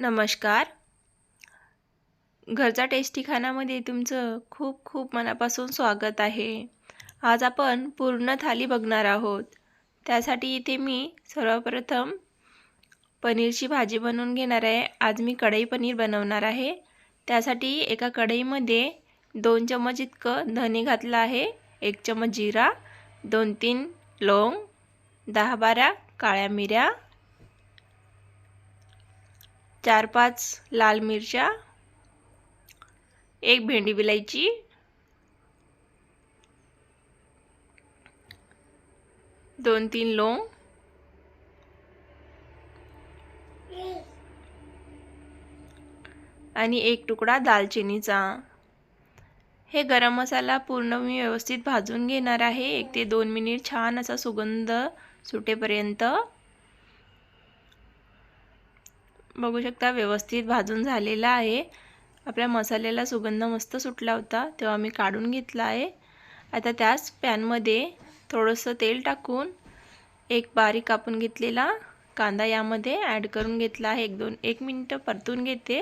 नमस्कार. घरचा टेस्टी खानामध्ये तुमचं खूप खूप मनापासून स्वागत आहे. आज आपण पूर्ण थाली बघणार आहोत. त्यासाठी इथे मी सर्वप्रथम पनीरची भाजी बनवून घेणार आहे. आज मी कढई पनीर बनवणार आहे. त्यासाठी एका कढईमध्ये दोन चमच इतकं धने घातलं आहे. एक चमच जिरा दोन तीन लवंग दहा बारा काळ्या मिऱ्या चार पाच लाल मिरच्या एक भेंडी विलायची दोन तीन लोंग आणि एक तुकडा दालचिनीचा. हे गरम मसाला पूर्ण मी व्यवस्थित भाजून घेणार आहे. एक ते दोन मिनिट छान असा सुगंध सुटेपर्यंत बघू शकता व्यवस्थित भाजून झालेला आहे. आपल्या मसाल्याला सुगंध मस्त सुटला होता तेव्हा मी काढून घेतला आहे. आता त्याच पॅनमध्ये थोडंसं तेल टाकून एक बारीक कापून घेतलेला कांदा यामध्ये ॲड करून घेतला आहे. एक दोन एक मिनटं परतून घेते.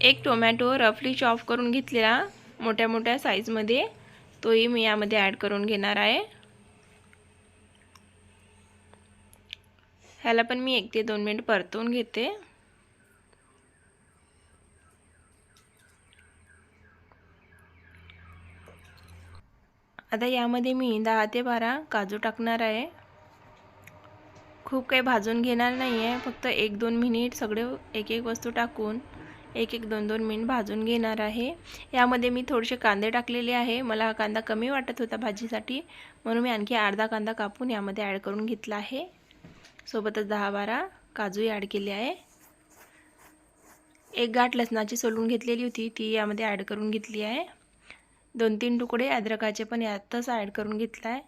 एक टोमॅटो रफली चॉप करून घेतलेला मोठ्या मोठ्या साईजमध्ये तोही मी यामध्ये ॲड करून घेणार आहे. ह्याला पण मी एक ते दोन मिनिट परतवून घेते. आता यामध्ये मी दहा ते बारा काजू टाकणार आहे. खूप काही भाजून घेणार नाही आहे फक्त एक दोन मिनिट सगळे एक एक वस्तू टाकून एक एक दोन दोन मिनिट भाजून घेणार आहे. यामध्ये मी थोडेसे कांदे टाकलेले आहे. मला हा कांदा कमी वाटत होता भाजीसाठी म्हणून मी आणखी अर्धा कांदा कापून यामध्ये ॲड करून घेतला आहे. सोबतच दहा बारा काजूही ॲड केले आहे. एक गाठ लसणाची सोलून घेतलेली होती ती यामध्ये ॲड करून घेतली आहे. दोन तीन तुकडे अद्रकाचे पण यातच ॲड करून घेतला आहे.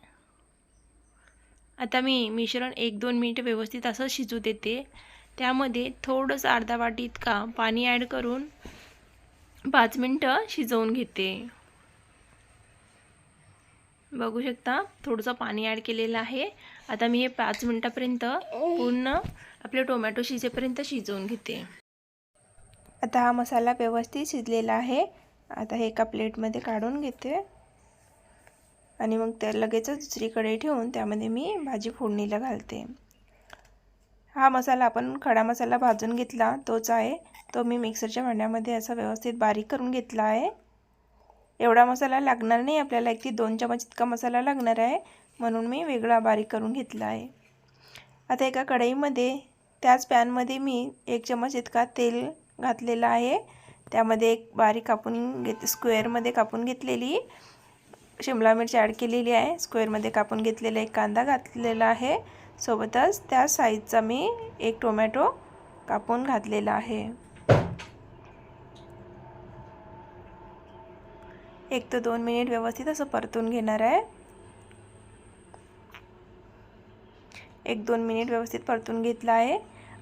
आता मी मिश्रण एक दोन मिनिट व्यवस्थित असं शिजू देते. त्यामध्ये थोडंसं अर्धा वाटी इतका पाणी ॲड करून पाच मिनटं शिजवून घेते. बघू शकता थोडंसं पाणी ॲड केलेलं आहे. आता मी हे पाच मिनटापर्यंत पूर्ण आपले टोमॅटो शिजेपर्यंत शिजवून घेते. आता हा मसाला व्यवस्थित शिजलेला आहे. आता हे एका प्लेटमध्ये काढून घेते. आणि मग त्या लगेचच दुसरीकडे ठेवून त्यामध्ये मी भाजी फोडणीला घालते. हा मसाला आपण खडा मसाला भाजून घेतला तोच आहे. तो मी मिक्सरच्या भांड्यामध्ये असा व्यवस्थित बारीक करून घेतला आहे. एवढा मसाला लागणार नाही. आपल्याला एक ती दोन चमच इतका मसाला लागणार आहे. म्हणून मी वेगळा बारीक करून घेतला आहे. आता एका कढईमध्ये त्याच पॅनमध्ये मी एक चमच इतका तेल घातलेला आहे. त्यामध्ये एक बारीक कापून घेत स्क्वेअरमध्ये कापून घेतलेली शिमला मिरची ॲड केलेली आहे. स्क्वेअरमध्ये कापून घेतलेला एक कांदा घातलेला आहे. सोबतच त्या साईजचा मी एक टोमॅटो कापून घातलेला आहे. एक ते दोन मिनिट व्यवस्थित असं परतून घेणार आहे. एक दोन मिनिट व्यवस्थित परतून घेतला आहे.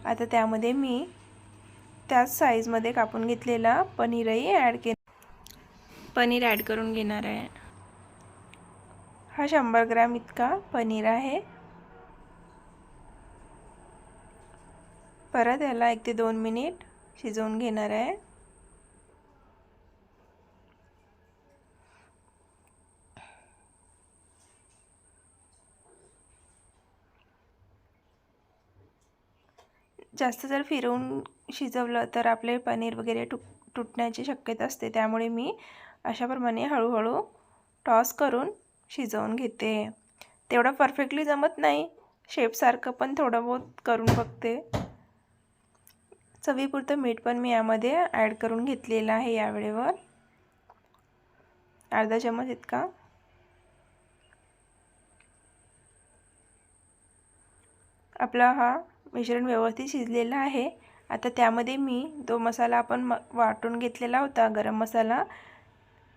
आता त्यामध्ये मी त्याच साईजमध्ये कापून घेतलेला पनीरही ॲड के पनीर ॲड करून घेणार आहे. हा शंभर ग्रॅम इतका पनीर आहे. परत याला एक ते दोन मिनिट शिजवून घेणार आहे. जास्त जर फिरवून शिजवलं तर आपले पनीर वगैरे टुक तुटण्याची शक्यता असते. त्यामुळे मी अशाप्रमाणे हळूहळू टॉस करून शिजवून घेते. तेवढं परफेक्टली जमत नाही. शेपसारखं पण थोडं बहुत करून बघते. चवीपुरतं मीठ पण मी यामध्ये ॲड करून घेतलेलं आहे यावेळेवर अर्धा चमच इतका. आपला हा मिश्रण व्यवस्थित शिजलेलं आहे. आता त्यामध्ये मी तो मसाला आपण म वाटून घेतलेला होता गरम मसाला.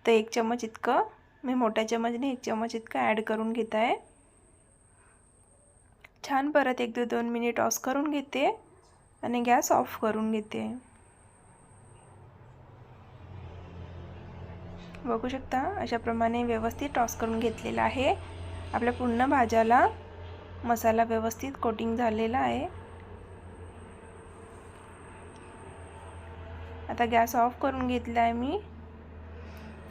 तर एक चमच इतकं. मी मोठ्या चमचने एक चमच इतकं ॲड करून घेत. आहे छान परत एक दो दोन मिनिट ऑफ करून घेते आणि गॅस ऑफ करून घेते. बघू शकता अशाप्रमाणे व्यवस्थित टॉस करून घेतलेला आहे. आपल्या पूर्ण भाज्याला मसाला व्यवस्थित कोटिंग झालेला आहे. आता गॅस ऑफ करून घेतला आहे मी.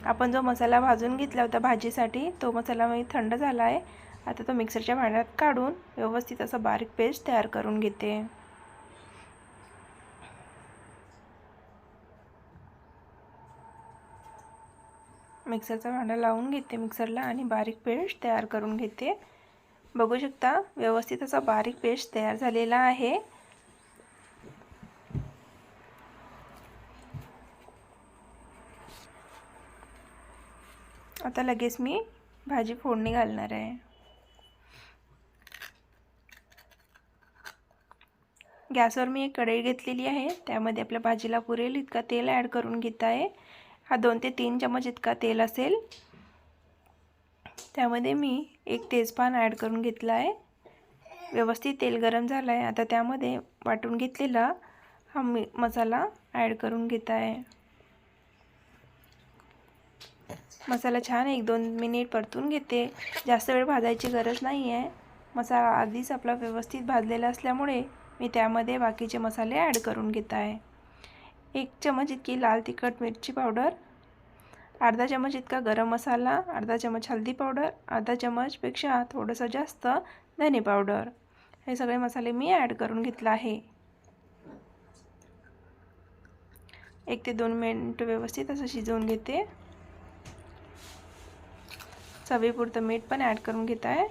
आपण जो मसाला भाजून घेतला होता भाजीसाठी तो मसाला मी थंड झाला आहे आता तो मिक्सरच्या भांड्यात काढून व्यवस्थित असं बारीक पेस्ट तयार करून घेते. मिक्सरचा भांडा लावून घेते मिक्सरला आणि बारीक पेस्ट तयार करून घेते. बघू शकता व्यवस्थित असा बारीक पेस्ट तयार झालेला आहे. आता लगेच मी भाजी फोडणी घालणार आहे. गॅसवर मी एक कढई घेतलेली आहे. त्यामध्ये आपल्या भाजीला पुरेल इतका तेल ॲड करून घेत आहे हा दोन ते तीन चमच इतका तेल असेल. त्यामध्ये मी एक तेजपान ॲड करून घेतला आहे. व्यवस्थित तेल गरम झालं आहे आता त्यामध्ये वाटून घेतलेला हा मी मसाला ॲड करून घेत आहे मसाला छान एक दोन मिनिट परतून घेते. जास्त वेळ भाजायची गरज नाही आहे मसाला आधीच आपला व्यवस्थित भाजलेला असल्यामुळे मी त्यामध्ये बाकीचे मसाले ॲड करून घेत आहे. एक चमच इतकी लाल तिखट मिरची पावडर अर्धा चमच इतका गरम मसाला अर्धा चमच हळदी पावडर अर्धा चमचपेक्षा थोडंसं जास्त धने पावडर. हे सगळे मसाले मी ॲड करून घेतला आहे. एक ते दोन मिनटं व्यवस्थित असं शिजवून घेते. चवीपुरतं मीठ पण ॲड करून घेत आहे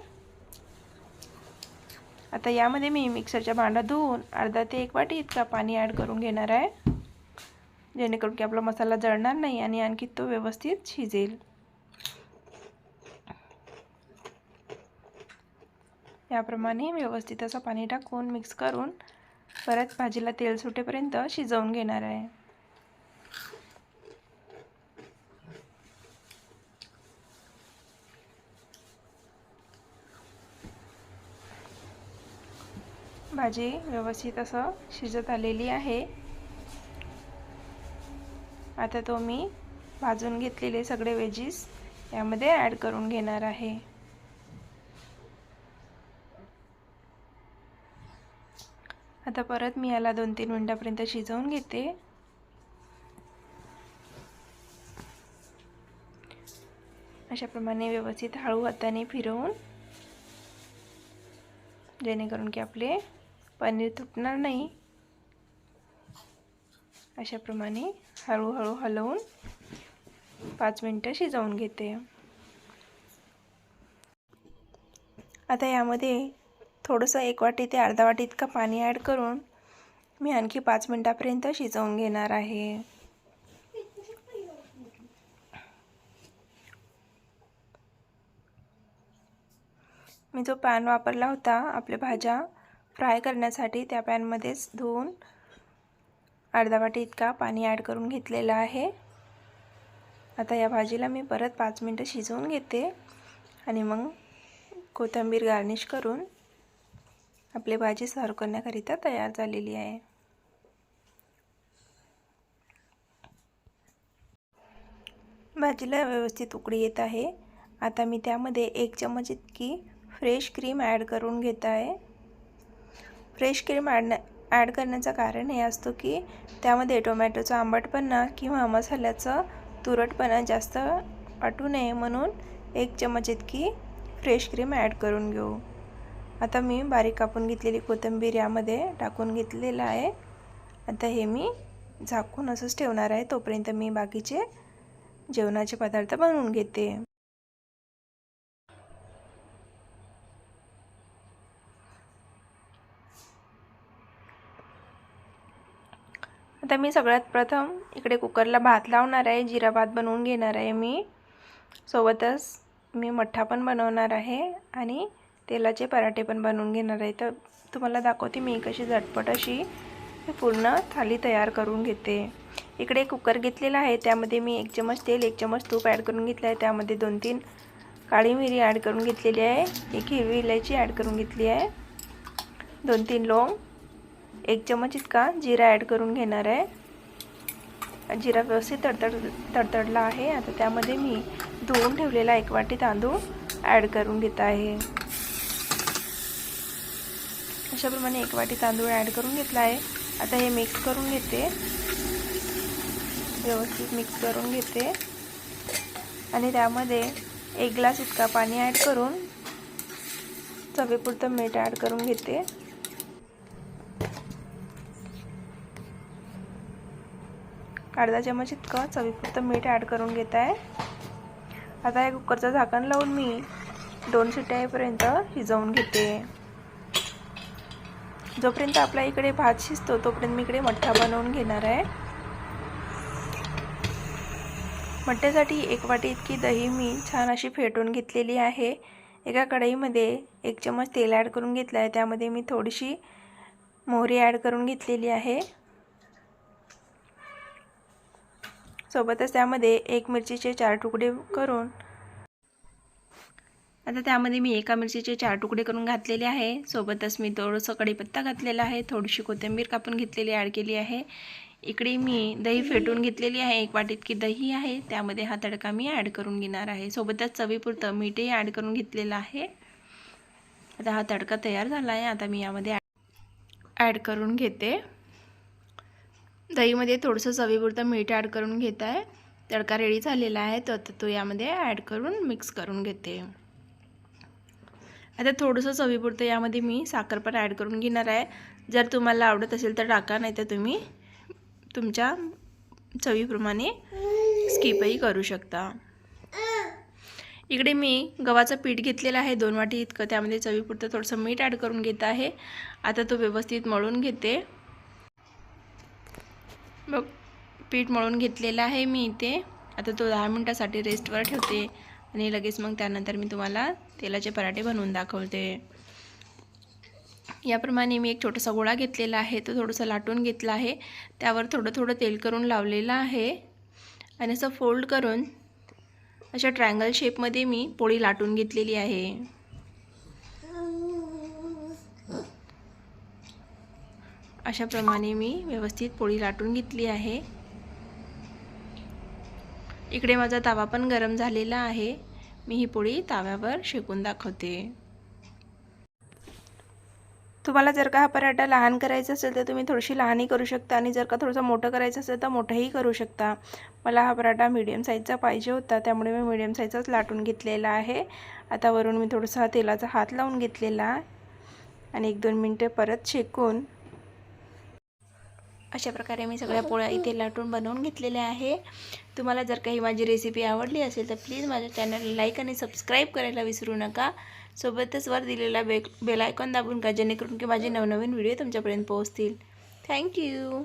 आता यामध्ये मी मिक्सरच्या भांडा धुवून अर्धा ते एक वाटी इतका पाणी ॲड करून घेणार आहे. जेणेकरून की आपला मसाला जळणार नाही आणि आणखी तो व्यवस्थित शिजेल. याप्रमाणे व्यवस्थित असं पाणी टाकून मिक्स करून परत भाजीला तेल सुटेपर्यंत शिजवून घेणार आहे. भाजी व्यवस्थित असं शिजत आलेली आहे. आता तो मी भाजून घेतलेले सगळे वेजीस यामध्ये ॲड करून घेणार आहे. आता परत मी याला दोन तीन मिनटापर्यंत शिजवून घेते. अशाप्रमाणे व्यवस्थित हळू हाताने फिरवून जेणेकरून की आपले पनीर तुटणार नाही. अशाप्रमाणे हळूहळू हलवून पाच मिनटं शिजवून घेते. आता यामध्ये थोडंसं एक वाटी ते अर्धा वाटी इतकं पाणी ॲड करून मी आणखी पाच मिनटापर्यंत शिजवून घेणार आहे. मी जो पॅन वापरला होता आपल्या भाज्या फ्राय करण्यासाठी त्या पॅनमध्येच धुवून अर्धा वाटी इतका पाणी ॲड करून घेतलेलं आहे. आता या भाजीला मी परत पाच मिनटं शिजवून घेते आणि मग कोथिंबीर गार्निश करून आपली भाजी सर्व करण्याकरिता तयार झालेली आहे. भाजीला व्यवस्थित उकडी येत आहे. आता मी त्यामध्ये एक चमच इतकी फ्रेश क्रीम ॲड करून घेत आहे. फ्रेश क्रीम ॲड ॲड करण्याचं कारण हे असतो की त्यामध्ये टोमॅटोचा आंबटपणा किंवा मसाल्याचं तुरटपणा जास्त वाटू नये म्हणून एक चमच इतकी फ्रेश क्रीम ॲड करून घेऊ. आता मी बारीक कापून घेतलेली कोथिंबीर यामध्ये टाकून घेतलेलं आहे. आता हे मी झाकून असंच ठेवणार आहे तोपर्यंत मी बाकीचे जेवणाचे पदार्थ बनवून घेते. आता मी सगळ्यात प्रथम इकडे कुकरला भात लावणार आहे जिरा भात बनवून घेणार आहे मी. सोबतच मी मठ्ठा पण बनवणार आहे आणि तेलाचे पराठे पण बनवून घेणार आहे. तर तुम्हाला दाखवते मी कशी झटपट अशी पूर्ण थाली तयार करून घेते. इकडे कुकर घेतलेला आहे त्यामध्ये मी एक चमच तेल एक चमच तूप ॲड करून घेतलं आहे. त्यामध्ये दोन तीन काळी मिरी ॲड करून घेतलेली आहे एक हिरवी इलायची ॲड करून घेतली आहे दोन तीन लोंग एक चमच इतका जिरा ॲड करून घेणार आहे. जिरा व्यवस्थित तडतड तडतडला आहे. आता त्यामध्ये मी धुवून ठेवलेला एक वाटी तांदूळ ॲड करून घेत आहे. अशाप्रमाणे एक वाटी तांदूळ ॲड करून घेतला आहे. आता हे मिक्स करून घेते. व्यवस्थित मिक्स करून घेते. आणि त्यामध्ये एक ग्लास इतका पाणी ॲड करून चवीपुरतं मीठ ॲड करून घेते. अर्धा चमच इतकं. चवीपुरतं मीठ ॲड करून घेत आहे आता या कुकरचं झाकण लावून मी दोन शिट्ट्या येईपर्यंत शिजवून घेते. जोपर्यंत आपल्या इकडे भात शिजतो तोपर्यंत मी इकडे मठ्ठा बनवून घेणार आहे. मठ्ठ्यासाठी एक वाटी इतकी दही मी छान अशी फेटून घेतलेली आहे. एका कढईमध्ये एक चमच तेल ॲड करून घेतलं आहे त्यामध्ये मी थोडीशी मोहरी ॲड करून घेतलेली आहे. सोबतच त्यामध्ये एक मिरचीचे चार तुकडे करून. आता त्यामध्ये मी एका मिरचीचे चार तुकडे करून घातलेले आहे. सोबतच मी थोडंसं कढीपत्ता घातलेला आहे. थोडीशी कोथिंबीर कापून घेतलेली ॲड केली आहे. इकडे मी दही फेटून घेतलेली आहे. एक वाटीत की दही आहे. त्यामध्ये हा तडका मी ॲड करून घेणार आहे. सोबतच चवीपुरतं मीठही ॲड करून घेतलेलं आहे. आता हा तडका तयार झाला आहे. आता मी यामध्ये ॲड करून घेते. दहीमध्ये थोडंसं चवीपुरतं मीठ ॲड करून घेत आहे तडका रेडी झालेला आहे तर तो यामध्ये ॲड करून मिक्स करून घेते. आता थोडंसं चवीपुरतं यामध्ये मी साखर पण ॲड करून घेणार आहे. जर तुम्हाला आवडत असेल तर टाका नाही तर तुम्ही तुमच्या चवीप्रमाणे स्किपही करू शकता. इकडे मी गव्हाचं पीठ घेतलेलं आहे दोन वाटी इतकं. त्यामध्ये चवीपुरतं थोडंसं मीठ ॲड करून घेत आहे. आता तो व्यवस्थित मळून घेते. बघ पीठ मळून घेतलेलं आहे मी इथे. आता तो दहा मिनटासाठी रेस्टवर ठेवते आणि लगेच मग त्यानंतर मी तुम्हाला तेलाचे पराठे बनवून दाखवते. याप्रमाणे मी एक छोटासा गोळा घेतलेला आहे तो थोडंसं लाटून घेतला आहे. त्यावर थोडं थोडं तेल करून लावलेलं आहे आणि असं फोल्ड करून अशा ट्रायंगल शेपमध्ये मी पोळी लाटून घेतलेली आहे. अशाप्रमाणे मी व्यवस्थित पोळी लाटून घेतली आहे. इकडे माझा तवा पण गरम झालेला आहे. मी ही पोळी ताव्यावर शेकून दाखवते. तुम्हाला जर का हा पराठा लहान करायचा असेल तर तुम्ही थोडीशी लहानही करू शकता आणि जर का थोडंसं मोठं करायचं असेल तर मोठंही करू शकता. मला हा पराठा मीडियम साईजचा पाहिजे होता त्यामुळे मी मीडियम साईजचाच लाटून घेतलेला आहे. आता वरून मी थोडंसं तेलाचा हात लावून घेतलेला आणि एक दोन मिनटं परत शेकून अशा प्रकारे मी सगळ्या पोळ्या इथे लाटून बनवून घेतलेल्या आहे. तुम्हाला जर काही माझी रेसिपी आवडली असेल तर प्लीज माझ्या चॅनलला लाईक आणि सबस्क्राईब करायला विसरू नका. सोबतच वर दिलेला बे बेल आयकॉन दाबून का जेणेकरून की माझे नवनवीन व्हिडिओ तुमच्यापर्यंत पोहोचतील. थँक्यू